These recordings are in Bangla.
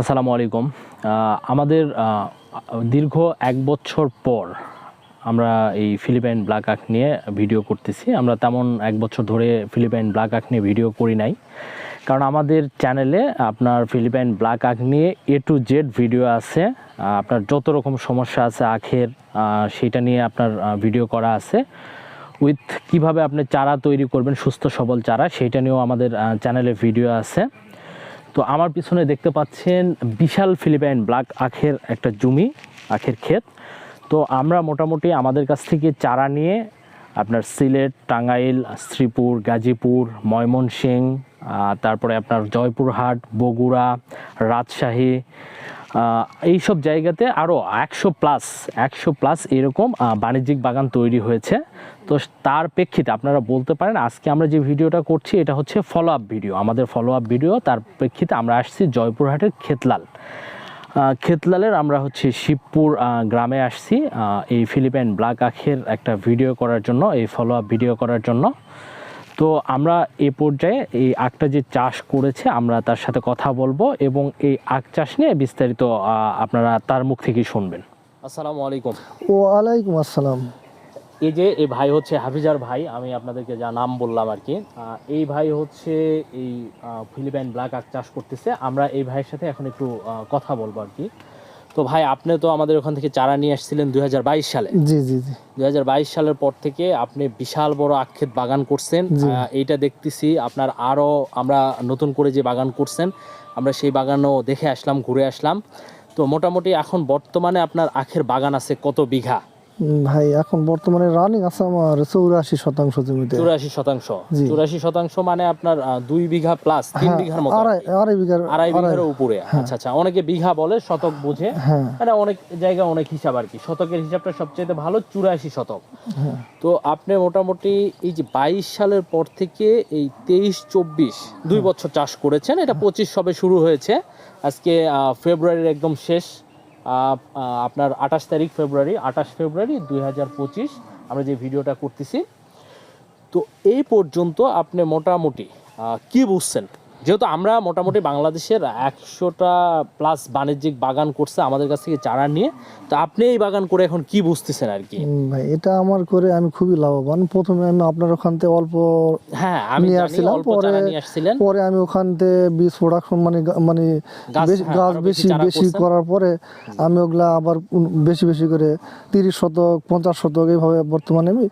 আসসালামু আলাইকুম। আমাদের দীর্ঘ এক বছর পর আমরা এই ফিলিপাইন ব্ল্যাক আখ নিয়ে ভিডিও করতেছি। আমরা তেমন এক বছর ধরে ফিলিপাইন ব্ল্যাক আখ নিয়ে ভিডিও করি নাই। কারণ আমাদের চ্যানেলে আপনার ফিলিপাইন ব্ল্যাক আখ নিয়ে এ টু জেড ভিডিও আছে। আপনার যত রকম সমস্যা আছে আখের সেটা নিয়ে আপনার ভিডিও করা আছে। উইথ কীভাবে আপনি চারা তৈরি করবেন, সুস্থ সবল চারা, সেটা নিয়েও আমাদের চ্যানেলে ভিডিও আছে। তো আমার পিছনে দেখতে পাচ্ছেন বিশাল ফিলিপাইন ব্ল্যাক আখের একটা জমি, আখের ক্ষেত। তো আমরা মোটামুটি আমাদের কাছ থেকে চারা নিয়ে আপনার সিলেট, টাঙ্গাইল, শ্রীপুর, গাজীপুর ময়মনসিং তারপরে আপনার জয়পুরহাট, বগুড়া, রাজশাহী আহ, এইসব জায়গাতে আরও একশো প্লাস একশো প্লাস এরকম বাণিজ্যিক বাগান তৈরি হয়েছে। তো তার প্রেক্ষিতে আপনারা বলতে পারেন আজকে আমরা যে ভিডিওটা করছি এটা হচ্ছে ফলো আপ ভিডিও আমাদের ফলো আপ ভিডিও তার প্রেক্ষিতে আমরা আসছি জয়পুরহাটের খেতলাল। খেতলালের আমরা হচ্ছে শিবপুর গ্রামে আসছি এই ফিলিপাইন ব্ল্যাক আখের একটা ভিডিও করার জন্য এই ফলো আপ ভিডিও করার জন্য। তো আমরা এ পর্যায়ে এই আখটা যে চাষ করেছে আমরা তার সাথে কথা বলব এবং এই আখ চাষ নিয়ে বিস্তারিত আপনারা তার মুখ থেকে শুনবেন। আসসালামু আলাইকুম। ওয়ালাইকুম আসসালাম। এই যে এই ভাই হচ্ছে হাফিজার ভাই আমি আপনাদেরকে যা নাম বললাম আর কি। এই ভাই হচ্ছে এই ফিলিপাইন ব্ল্যাক আখ চাষ করতেছে। আমরা এই ভাইয়ের সাথে এখন একটু কথা বলব আর কি। তো ভাই আপনি তো আমাদের ওখান থেকে চারা নিয়ে আসছিলেন দুই হাজার বাইশ সালে। জি জি জি। দুই হাজার বাইশ সালের পর থেকে আপনি বিশাল বড় আক্ষেপ বাগান করছেন। এইটা দেখতেছি আপনার আরও আমরা নতুন করে যে বাগান করছেন আমরা সেই বাগানও দেখে আসলাম ঘুরে আসলাম। তো মোটামুটি এখন বর্তমানে আপনার আখের বাগান আছে কত বিঘা? ভাই এখন বর্তমানে রানিং আছে আমার চৌরাশি শতাংশ জমিতে। চুরাশি শতাংশ। চুরাশি শতাংশ মানে আপনার দুই বিঘা প্লাস তিন হ্যাঁ, বিঘার মতো। আড়াই বিঘার আড়াই বিঘার উপরে। আচ্ছা আচ্ছা অনেকে বিঘা বলে শতক বুঝে। হ্যাঁ। মানে অনেক জায়গায় অনেক হিসাব আর কি। শতকের হিসাবটা সবচেয়ে ভালো চুরাশি শতক। হ্যাঁ। তো আপনি মোটামুটি এই যে বাইশ সালের পর থেকে এই তেইশ চব্বিশ দুই বছর চাষ করেছেন। এটা পঁচিশ সবে শুরু হয়েছে। আজকে ফেব্রুয়ারির একদম শেষ। আপনার আঠাশ তারিখ ফেব্রুয়ারি, আঠাশ ফেব্রুয়ারি দুই হাজার পঁচিশ আমরা যে ভিডিওটা করতেছি। তো এই পর্যন্ত আপনি মোটামুটি কি বুঝছেন? যেহেতু আমরা মোটামুটি বাংলাদেশের একশোটা প্লাস বাণিজ্যিক বাগান করছে আমাদের কাছ থেকে চারা নিয়ে তো আপনি এই বাগান করে এখন কি বুঝতেছেন আর কি? ভাই এটা আমার করে আমি খুবই লাভবান। প্রথমে আমি আপনার ওখান থেকে অল্প হ্যাঁ আমি আসছিলাম, পরে- আসছিলেন। পরে আমি ওখান থেকে বীজ প্রোডাকশন মানে মানে গাছ, বেশ- হ্যাঁ, বেশি বেশি। করার পরে আমি ওগুলা আবার বেশি বেশি করে তিরিশ শতক পঞ্চাশ শতক এইভাবে বর্তমানে আমি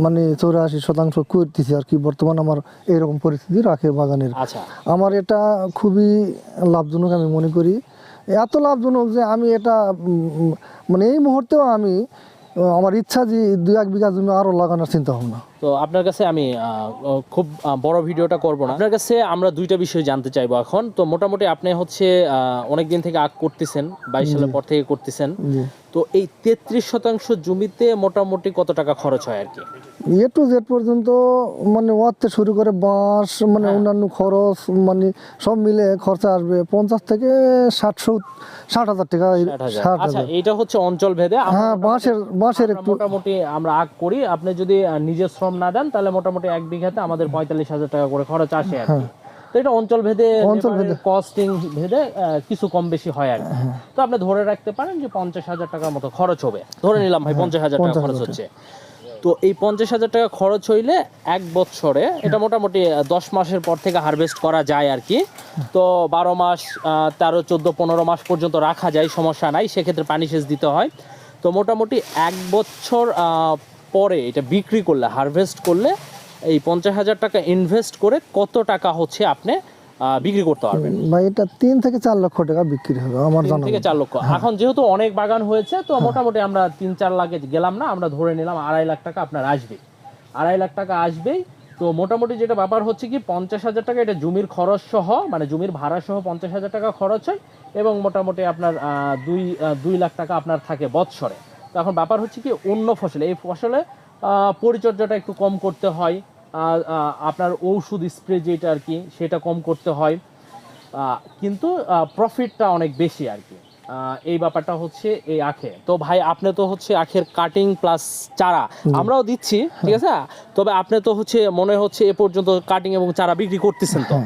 মানে চৌরাশি শতাংশ করতেছি আর কি। বর্তমান আমার এরকম পরিস্থিতি রাখে বাগানের। আচ্ছা। আমার এটা খুবই লাভজনক আমি মনে করি। এত লাভজনক যে আমি এটা মানে এই মুহূর্তেও আমি আমার ইচ্ছা যে দুই এক বিঘা জমি আরও লাগানোর চিন্তা ভাবনা। তো আপনার কাছে আমি খুব বড় ভিডিওটা করব না। আপনার কাছে আমরা দুইটা বিষয় জানতে চাইব এখন। তো মোটামুটি আপনি হচ্ছে অনেক দিন থেকে আগ করতেছেন বাইশ সালের পর থেকে করতেছেন। তো এই তেত্রিশ শতাংশ জমিতে মোটামুটি কত টাকা খরচ হয় আর কি? এ টু জেড পর্যন্ত মানে ওয়াতে শুরু করে বাঁশ মানে হ্যাঁ। অন্যান্য খরচ মানে সব মিলে খরচা আসবে পঞ্চাশ থেকে ষাটশো ষাট হাজার টাকা ষাট হাজার। আচ্ছা এইটা হচ্ছে অঞ্চল ভেদে হ্যাঁ বাঁশের বাঁশের একটু মোটামুটি আমরা আগ করি আপনি যদি নিজের শ্রম না দেন তাহলে মোটামুটি এক বিঘাতে আমাদের পঁয়তাল্লিশ হাজার টাকা করে খরচ আসে আর কি তো এটা অঞ্চল ভেদে হ্যাঁ। অঞ্চল ভেদে। হ্যাঁ। কস্টিং ভেদে কিছু কম বেশি হয় আর তো আপনি ধরে রাখতে পারেন যে পঞ্চাশ হাজার টাকার মতো খরচ হবে ধরে নিলাম ভাই পঞ্চাশ হাজার টাকা হ্যাঁ, খরচ হচ্ছে তো এই পঞ্চাশ হাজার টাকা খরচ হইলে এক বছরে এটা মোটামুটি দশ মাসের পর থেকে হারভেস্ট করা যায় আর কি। তো বারো মাস তেরো চোদ্দ পনেরো মাস পর্যন্ত রাখা যায় সমস্যা নাই সেক্ষেত্রে পানি সেচ দিতে হয়। তো মোটামুটি এক বছর পরে এটা বিক্রি করলে হারভেস্ট করলে এই পঞ্চাশ হাজার টাকা ইনভেস্ট করে কত টাকা হচ্ছে আপনি বিক্রি করতে পারবেন। ভাই এটা তিন থেকে চার লক্ষ টাকা বিক্রি হবে আমার জানা থেকে চার লক্ষ। এখন যেহেতু অনেক বাগান হয়েছে তো মোটামুটি আমরা তিন চার লাখে গেলাম না আমরা ধরে নিলাম আড়াই লাখ টাকা আপনার আসবে। আড়াই লাখ টাকা আসবেই। তো মোটামুটি যেটা ব্যাপার হচ্ছে কি পঞ্চাশ হাজার টাকা এটা জমির খরচ সহ মানে জমির ভাড়া সহ পঞ্চাশ হাজার টাকা খরচ হয় এবং মোটামুটি আপনার দুই দুই লাখ টাকা আপনার থাকে বৎসরে। তো এখন ব্যাপার হচ্ছে কি অন্য ফসলে এই ফসলে পরিচর্যাটা একটু কম করতে হয়। আপনার ঔষধ স্প্রে যেটা আর কি সেটা কম করতে হয়। কিন্তু প্রফিটটা অনেক বেশি আর কি। এই ব্যাপারটা হচ্ছে এই আখে তো ভাই আপনি তো হচ্ছে আখের কাটিং প্লাস চারা আমরাও দিচ্ছি ঠিক আছে? তবে আপনি তো হচ্ছে মনে হচ্ছে এ পর্যন্ত কাটিং এবং চারা বিক্রি করতেছেন তো।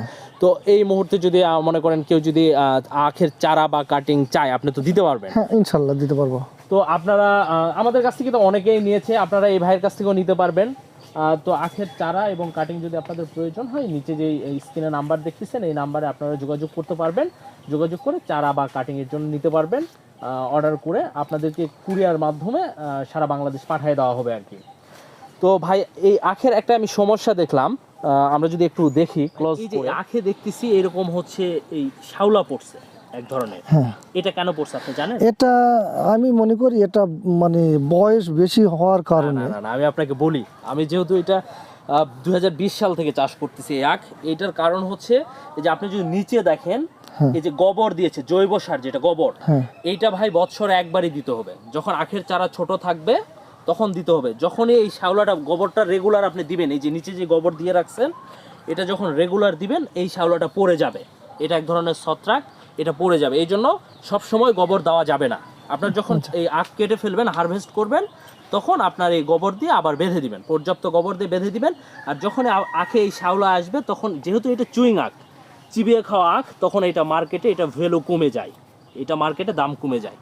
তো এই মুহূর্তে যদি মনে করেন কেউ যদি আহ, আখের চারা বা কাটিং চায় আপনি তো দিতে পারবেন। হ্যাঁ ইনশাল্লাহ দিতে পারব। তো আপনারা আমাদের কাছ থেকে তো অনেকেই নিয়েছে আপনারা এই ভাইয়ের কাছ থেকেও নিতে পারবেন। তো আখের চারা এবং কাটিং যদি আপনাদের প্রয়োজন হয় নিচে যে স্ক্রিনে নাম্বার দেখতেছেন এই নাম্বারে আপনারা যোগাযোগ করতে পারবেন। যোগাযোগ করে চারা বা কাটিং এর জন্য নিতে পারবেন। অর্ডার করে আপনাদেরকে কুরিয়ার মাধ্যমে সারা বাংলাদেশ পাঠিয়ে দেওয়া হবে আর কি। তো ভাই এই আখের একটা আমি সমস্যা দেখলাম। আহ, আমরা যদি একটু দেখি ক্লোজ আখে দেখতেছি এরকম হচ্ছে এই শাওলা পড়ছে। এক ধরনের। হ্যাঁ। এটা কেন পড়ছে আপনি জানেন? এটা আমি মনে করি এটা মানে বয়স বেশি হওয়ার কারণে। না না আমি আপনাকে বলি আমি যেহেতু এটা সাল থেকে চাষ করতেছি আখ এটার কারণ হচ্ছে যে আপনি যদি নিচে দেখেন এই যে গোবর দিয়েছে জৈব সার যেটা গোবর হ্যাঁ। এইটা ভাই বৎসরে একবারই দিতে হবে। যখন আখের চারা ছোট থাকবে তখন দিতে হবে। যখনই এই শ্যাওলাটা গোবরটা রেগুলার আপনি দিবেন এই যে নিচে যে গোবর দিয়ে রাখছেন এটা যখন রেগুলার দিবেন এই শ্যাওলাটা পড়ে যাবে। এটা এক ধরনের ছত্রাক। এটা পড়ে যাবে। এই জন্য সবসময় গোবর দেওয়া যাবে না। আপনার যখন এই আখ কেটে ফেলবেন হারভেস্ট করবেন তখন আপনার এই গোবর দিয়ে আবার বেঁধে দিবেন। পর্যাপ্ত গোবর দিয়ে বেঁধে দিবেন। আর যখন আখে এই শ্যাওলা আসবে তখন যেহেতু এটা চুইং আখ চিবিয়ে খাওয়া আখ তখন এটা মার্কেটে এটা ভ্যালু কমে যায়। এটা মার্কেটে দাম কমে যায়।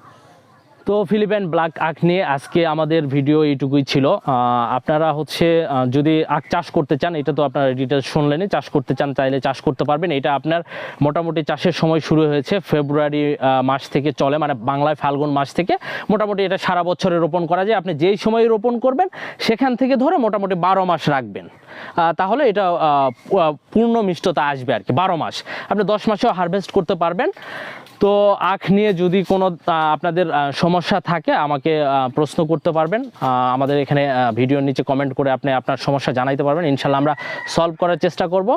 তো ফিলিপাইন ব্ল্যাক আখ নিয়ে আজকে আমাদের ভিডিও এইটুকুই ছিল। আপনারা হচ্ছে যদি আখ চাষ করতে চান এটা তো আপনারা ডিটেলস শুনলেনই চাষ করতে চান চাইলে চাষ করতে পারবেন। এটা আপনার মোটামুটি চাষের সময় শুরু হয়েছে ফেব্রুয়ারি মাস থেকে চলে মানে বাংলায় ফাল্গুন মাস থেকে। মোটামুটি এটা সারা বছরে রোপণ করা যায়। আপনি যেই সময় রোপণ করবেন সেখান থেকে ধরে মোটামুটি বারো মাস রাখবেন। তাহলে এটা পূর্ণ মিষ্টতা আসবে আর কি বারো মাস। আপনি দশ মাসেও হারভেস্ট করতে পারবেন। তো আখ নিয়ে যদি কোনো আপনাদের আহ, সমস্যা থাকে, আমাকে প্রশ্ন করতে পারবেন। আমাদের এখানে ভিডিওর নিচে কমেন্ট করে আপনি আপনার সমস্যা জানাইতে পারবেন। ইনশাল্লাহ আমরা সলভ করার চেষ্টা করব।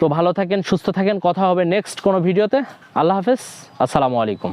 তো ভালো থাকেন, সুস্থ থাকেন। কথা হবে নেক্সট কোনো ভিডিওতে। আল্লাহ হাফেজ। আসসালামু আলাইকুম।